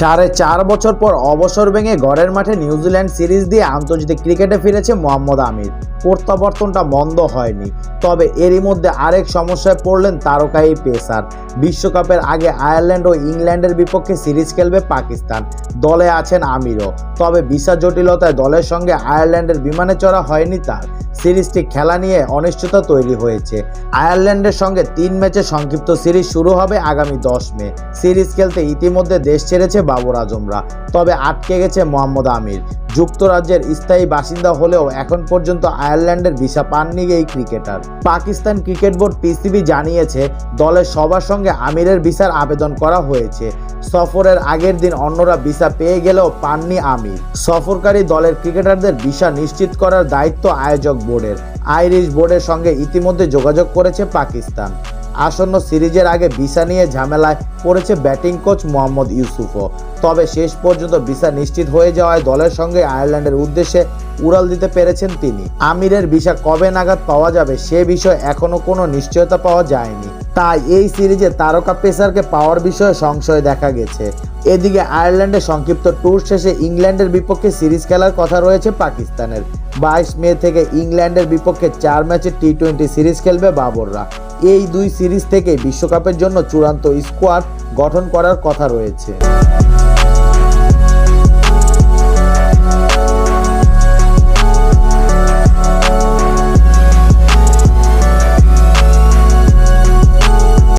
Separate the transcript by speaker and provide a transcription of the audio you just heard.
Speaker 1: সাড়ে চার বছর পর অবসর ভেঙে ঘরের মাঠে নিউজিল্যান্ড সিরিজ দিয়ে আন্তর্জাতিক ক্রিকেটে ফিরেছে মোহাম্মদ আমির। প্রত্যাবর্তনটা মন্দ হয়নি, তবে এরই মধ্যে আরেক সমস্যায় পড়লেন তারকা এই পেসার। বিশ্বকাপের আগে আয়ারল্যান্ড ও ইংল্যান্ডের বিপক্ষে সিরিজ খেলবে পাকিস্তান। দলে আছেন আমিরও, তবে ভিসা জটিলতায় দলের সঙ্গে আয়ারল্যান্ডের বিমানে চড়া হয়নি তার। সিরিজটি খেলা নিয়ে অনিশ্চয়তা তৈরি হয়েছে। আয়ারল্যান্ডের সঙ্গে তিন ম্যাচে সংক্ষিপ্ত সিরিজ শুরু হবে আগামী দশ মে। সিরিজ খেলতে ইতিমধ্যে দেশ ছেড়েছে বাবর আজমরা, তবে আটকে গেছে মোহাম্মদ আমির। যুক্তরাজ্যের স্থায়ী বাসিন্দা হলেও এখন পর্যন্ত আয়ারল্যান্ডের ভিসা পাননি এই cricketer. Pakistan cricket board PCB জানিয়েছে, দলের সবার সঙ্গে আমিরের ভিসার আবেদন করা হয়েছে। সফরের আগের দিন অন্যরা ভিসা পেয়ে গেলেও পাননি আমির। সফরকারী দলের ক্রিকেটারদের ভিসা নিশ্চিত করার দায়িত্ব আয়োজক বোর্ডের। আইরিশ বোর্ডের সঙ্গে ইতিমধ্যে যোগাযোগ করেছে পাকিস্তান। আসন্ন সিরিজের আগে ভিসা নিয়ে ঝামেলায় পড়েছে ব্যাটিং কোচ মোহাম্মদ ইউসুফও। তবে শেষ পর্যন্ত ভিসা নিশ্চিত হয়ে যাওয়ায় দলের সঙ্গে আয়ারল্যান্ডের উদ্দেশ্যে উড়াল দিতে পেরেছেন তিনি। আমিরের ভিসা কবে নাগাদ পাওয়া যাবে সে বিষয়ে এখনও কোনো নিশ্চয়তা পাওয়া যায়নি। তাই এই সিরিজে তারকা পেসারকে পাওয়ার বিষয়ে সংশয় দেখা গেছে। এদিকে আয়ারল্যান্ডে সংক্ষিপ্ত ট্যুর শেষে ইংল্যান্ডের বিপক্ষে সিরিজ খেলার কথা রয়েছে পাকিস্তানের। বাইশ মে থেকে ইংল্যান্ডের বিপক্ষে চার ম্যাচে টি টোয়েন্টি সিরিজ খেলবে বাবররা। এই দুই সিরিজ থেকে বিশ্বকাপের জন্য চূড়ান্ত স্কোয়াড গঠন করার কথা রয়েছে।